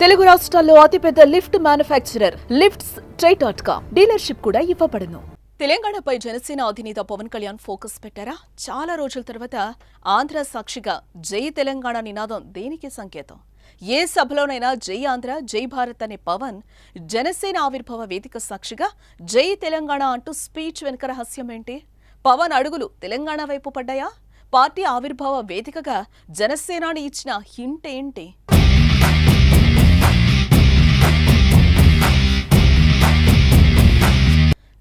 తెలుగు రాష్ట్రాల్లో అతిపెద్ద lift manufacturer lifts try dot com dealership కూడా ఇవ్వబడును. తెలంగాణపై జనసేన అధినేత పవన్ కళ్యాణ్ ఫోకస్ పెట్టారా? చాలా రోజుల తర్వాత ఆంధ్ర సాక్షిగా జై తెలంగాణ నినాదం దేనికి సంకేతం? ఏ సభలోనైనా జై ఆంధ్ర జై భారత్ అనే పవన్ జనసేన ఆవిర్భావ వేదిక సాక్షిగా జై తెలంగాణ అంటూ స్పీచ్ వెనుక రహస్యం ఏంటి? పవన్ అడుగులు తెలంగాణ వైపు పడ్డాయా? పార్టీ ఆవిర్భావ వేదికగా జనసేనాని ఇచ్చిన హింట్ ఏంటి?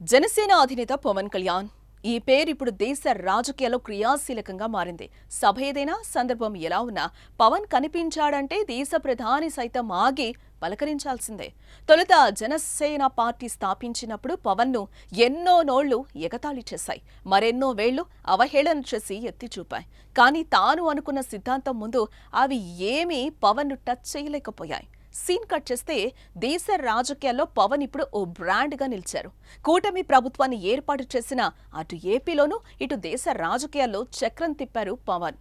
జనసేన అధినేత పవన్ కళ్యాణ్. ఈ పేరు ఇప్పుడు దేశ రాజకీయాల్లో క్రియాశీలకంగా మారింది. సభ ఏదైనా సందర్భం ఎలా ఉన్నా పవన్ కనిపించాడంటే దేశ ప్రధాని సైతం ఆగి పలకరించాల్సిందే. తొలుత జనసేన పార్టీ స్థాపించినప్పుడు పవన్ను ఎన్నో నోళ్ళు ఎగతాళి చేశాయి. మరెన్నో వేళ్ళు అవహేళన చేసి ఎత్తి చూపాయి. కానీ తాను అనుకున్న సిద్ధాంతం ముందు అవి ఏమీ పవన్ను టచ్ చేయలేకపోయాయి. సీన్ కట్ చేస్తే దేశ రాజకీయాల్లో పవన్ ఇప్పుడు ఓ బ్రాండ్గా నిలిచారు. కూటమి ప్రభుత్వాన్ని ఏర్పాటు చేసిన అటు ఏపీలోనూ ఇటు దేశ రాజకీయాల్లో చక్రం తిప్పారు పవన్.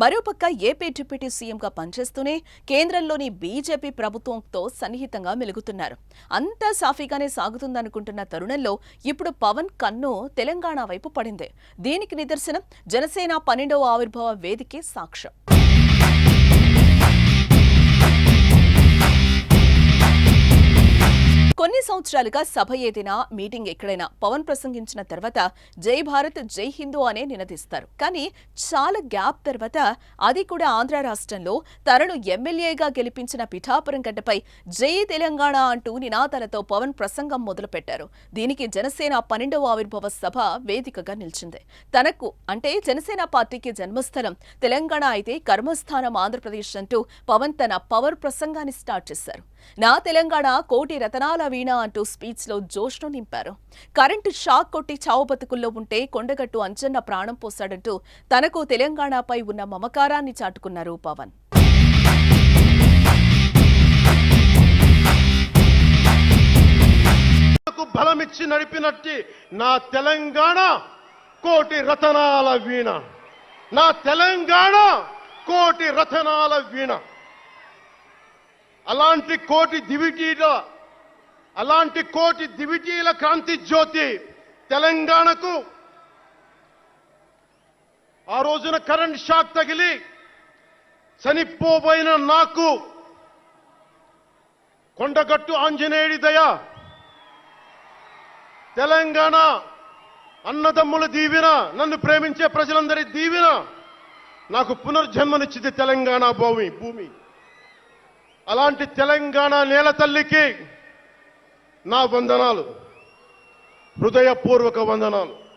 మరోపక్క ఏపీ డిప్యూటీ సీఎంగా పనిచేస్తూనే కేంద్రంలోని బీజేపీ ప్రభుత్వంతో సన్నిహితంగా మెలుగుతున్నారు. అంతా సాఫీగానే సాగుతుందనుకుంటున్న తరుణంలో ఇప్పుడు పవన్ కన్ను తెలంగాణ వైపు పడింది. దీనికి నిదర్శనం జనసేన పన్నెండవ ఆవిర్భావ వేదికే సాక్ష్యం. సంవత్సరాలుగా సభ ఏదైనా మీటింగ్ ఎక్కడైనా పవన్ ప్రసంగించిన తర్వాత జై భారత్ జై హిందూ అనే నినదిస్తారు. కానీ చాలా గ్యాప్ తర్వాత అది కూడా ఆంధ్ర రాష్ట్రంలో తనను ఎమ్మెల్యేగా గెలిపించిన పిఠాపురం గడ్డపై జై తెలంగాణ అంటూ నినాదాలతో పవన్ ప్రసంగం మొదలుపెట్టారు. దీనికి జనసేన పన్నెండవ ఆవిర్భావ సభ వేదికగా నిలిచింది. తనకు అంటే జనసేన పార్టీకి జన్మస్థలం తెలంగాణ అయితే కర్మస్థానం ఆంధ్రప్రదేశ్ అంటూ పవన్ తన పవర్ ప్రసంగాన్ని స్టార్ట్ చేశారు. నా తెలంగాణ కోటి రతనాల వీణ అంటూ స్పీచ్లో జోష్ను నింపారు. కరెంటు షాక్ కొట్టి చావు బతుకుల్లో ఉంటే కొండగట్టు అంచన్న ప్రాణం పోశాడంటూ తనకు తెలంగాణపై ఉన్న మమకారాన్ని చాటుకున్నారు పవన్. బలమిచ్చి నడిపినట్టి నా తెలంగాణ కోటి రతనాల వీణ. నా తెలంగాణ కోటి రతనాల వీణ. అలాంటి కోటి దివిటీల అలాంటి కోటి దివిటీల క్రాంతి జ్యోతి తెలంగాణకు ఆ రోజున కరెంట్ షాక్ తగిలి చనిపోబోయిన నాకు కొండగట్టు ఆంజనేయుడి దయ. తెలంగాణ అన్నదమ్ముల దీవెన నన్ను ప్రేమించే ప్రజలందరి దీవెన నాకు పునర్జన్మనిచ్చింది తెలంగాణ భూమి భూమి. అలాంటి తెలంగాణ నేల తల్లికి నా వందనాలు. హృదయపూర్వక వందనాలు.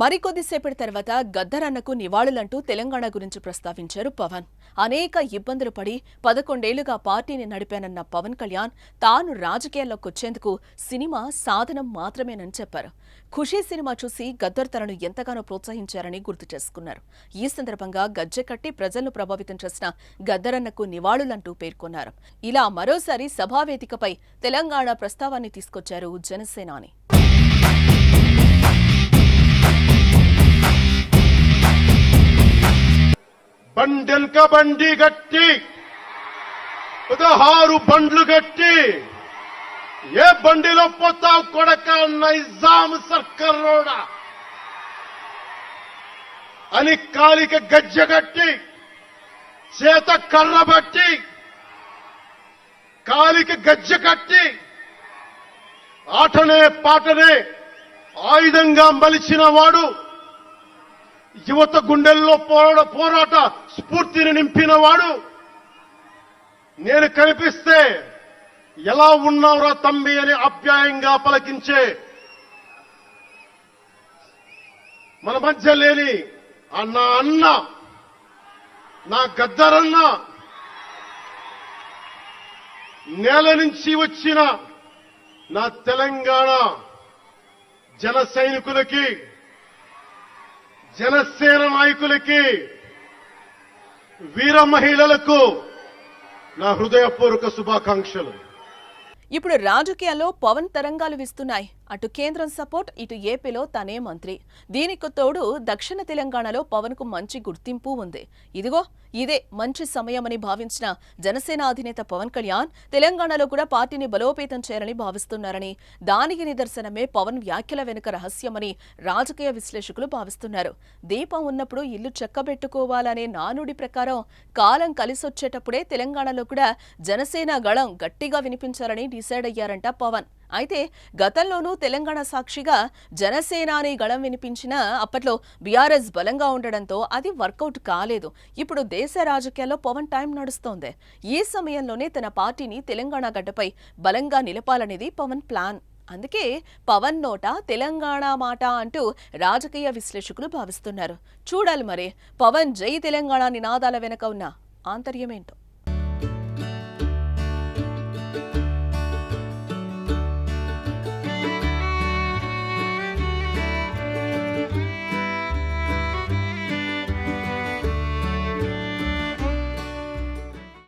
మరికొద్దిసేపటి తర్వాత గద్దరన్నకు నివాళులంటూ తెలంగాణ గురించి ప్రస్తావించారు పవన్. అనేక ఇబ్బందులు పడి పదకొండేళ్ళుగా పార్టీని నడిపానన్న పవన్ కళ్యాణ్ తాను రాజకీయాల్లోకి వచ్చేందుకు సినిమా సాధనం మాత్రమేనని చెప్పారు. ఖుషీ సినిమా చూసి గద్దర్ తనను ఎంతగానో ప్రోత్సహించారని గుర్తు చేసుకున్నారు. ఈ సందర్భంగా గజ్జె కట్టి ప్రజలను ప్రభావితం చేసిన గద్దరన్నకు నివాళులంటూ పేర్కొన్నారు. ఇలా మరోసారి సభావేదికపై తెలంగాణ ప్రస్తావాన్ని తీసుకొచ్చారు జనసేనాని. బండెల్క బండి గట్టి. పదహారు బండ్లు గట్టి. ఏ బండిలో పోతావు కొడక నైజాం సర్కల్ రోడ. అని కాలిక గజ్జగట్టి చేత కర్ర బట్టి కాలిక గజ్జ కట్టి ఆటనే పాటనే ఆయుధంగా మలిచిన వాడు యువత గుండెల్లో పోరాట పోరాట స్ఫూర్తిని నింపిన వాడు నేను కనిపిస్తే ఎలా ఉన్నావురా తమ్మి అని అప్యాయంగా పలకించే మన మధ్య లేని ఆ నా అన్న నా గద్దరన్న నేల నుంచి వచ్చిన నా తెలంగాణ జన సైనికులకి జనసేన నాయకులకి వీర మహిళలకు నా హృదయపూర్వక శుభాకాంక్షలు. ఇప్పుడు రాజకీయాల్లో పవన్ తరంగాలు విస్తున్నాయి. అటు కేంద్రం సపోర్ట్ ఇటు ఏపీలో తనే మంత్రి. దీనికి తోడు దక్షిణ తెలంగాణలో పవన్కు మంచి గుర్తింపు ఉంది. ఇదిగో ఇదే మంచి సమయమని భావించిన జనసేన అధినేత పవన్ కళ్యాణ్ తెలంగాణలో కూడా పార్టీని బలోపేతం చేయాలని భావిస్తున్నారని దానికి నిదర్శనమే పవన్ వ్యాఖ్యల వెనుక రహస్యమని రాజకీయ విశ్లేషకులు భావిస్తున్నారు. దీపం ఉన్నప్పుడు ఇల్లు చెక్కబెట్టుకోవాలనే నానుడి ప్రకారం కాలం కలిసొచ్చేటప్పుడే తెలంగాణలో కూడా జనసేన గళం గట్టిగా వినిపించాలని డిసైడ్ అయ్యారంట పవన్. అయితే గతంలోనూ తెలంగాణ సాక్షిగా జనసేనాని గళం వినిపించిన అప్పట్లో బీఆర్ఎస్ బలంగా ఉండడంతో అది వర్కౌట్ కాలేదు. ఇప్పుడు దేశ రాజకీయాల్లో పవన్ టైం నడుస్తోంది. ఈ సమయంలోనే తన పార్టీని తెలంగాణ గడ్డపై బలంగా నిలపాలనేది పవన్ ప్లాన్. అందుకే పవన్ నోట తెలంగాణ మాట అంటూ రాజకీయ విశ్లేషకులు భావిస్తున్నారు. చూడాలి మరి పవన్ జై తెలంగాణ నినాదాల వెనక ఉన్న ఆంతర్యమేంటో